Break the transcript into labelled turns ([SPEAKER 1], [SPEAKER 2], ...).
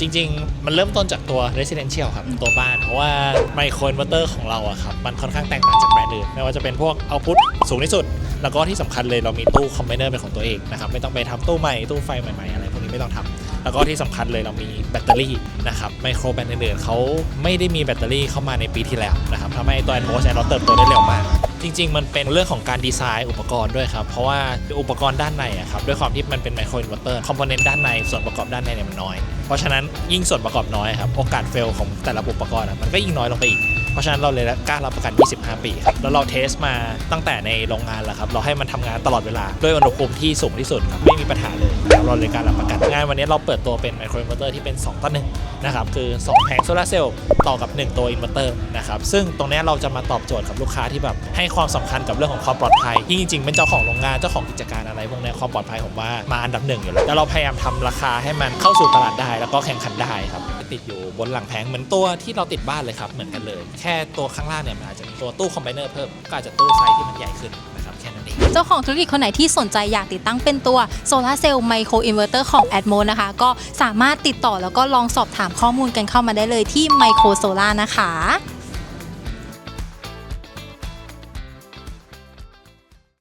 [SPEAKER 1] จริง ๆ มันเริ่มต้นจากตัว residential ครับ ตัวบ้าน เพราะว่าไมโครอินเวอร์เตอร์ของเราอะครับ มันค่อนข้างแตกต่างจากแบรนด์อื่น ไม่ว่าจะเป็นพวกเอาพุทสูงที่สุด แล้วก็ที่สำคัญเลยเรามีตู้คอมไบเนอร์เป็นของตัวเองนะครับ ไม่ต้องไปทำตู้ใหม่ ตู้ไฟใหม่ ๆ อะไรพวกนี้ไม่ต้องทำแล้วก็ที่สำคัญเลยเรามีแบตเตอรี่นะครับไมโครแบรนด์อื่นๆเขาไม่ได้มีแบตเตอรี่เข้ามาในปีที่แล้วนะครับทำให้ตัว Atmos เนี่ยเราเติบโตได้เร็วมาก จริง ๆ มันเป็นเรื่องของการดีไซน์อุปกรณ์ด้วยครับ เพราะว่าอุปกรณ์ด้านในอะครับด้วยความที่มันเป็นไมโครอินเวอร์เตอร์คอมโพเนนต์ด้านในส่วนประกอบด้านในเนี่ยมันน้อย เพราะฉะนั้นยิ่งส่วนประกอบน้อยครับโอกาสเฟลของแต่ละอุปกรณ์อะมันก็ยิ่งน้อยลงไปอีก เพราะฉะนั้นเราเลยกล้ารับประกัน 25 ปีครับแล้วเราเทสมาตั้งแต่ในโรงงานแล้วครับเราให้มันทำงานตลอดเวลาด้วยอุณหภูมิที่สูงที่สุดครับไม่มีปัญหาเลย เราเลยการรับประกันงานวันนี้เราเปิดตัวเป็นไมโครอินเวอร์เตอร์ที่เป็น 2ต่อ1นะครับคือ 2 แผงโซลาเซลล์ต่อกับ 1 ตัวอินเวอร์เตอร์นะครับซึ่งตรงนี้เราจะมาตอบโจทย์กับลูกค้าที่แบบให้ความสำคัญกับเรื่องของความปลอดภัยที่จริงๆเป็นเจ้าของโรงงานเจ้าของกิจการอะไรพวกนี้ความปลอดภัยผมว่ามาอันดับหนึ่งอยู่แล้วแล้วเราพยายามทำราคาให้มันเข้าสู่ตลาดได้ แล้วก็แข่งขันได้ครับติดอยู่บนหลังแผงเหมือนตัวที่เราติดบ้านเลยครับเหมือนกันเลย แค่ตัวข้างล่างเนี่ยมันอาจจะมีตัวตู้คอมไบเนอร์เพิ่มก็อาจจะตู้ไซส์ที่มันใหญ่ขึ้นนะครับแค่นั้น
[SPEAKER 2] เจ้าของธุรกิจคนไหนที่สนใจอยากติดตั้งเป็นตัวโซลาร์เซลล์ไมโครอินเวอร์เตอร์ของ a d m o นะคะ ก็สามารถติดต่อแล้วก็ลองสอบถามข้อมูลกันเข้ามาได้เลยที่ไมโครโซลานะคะ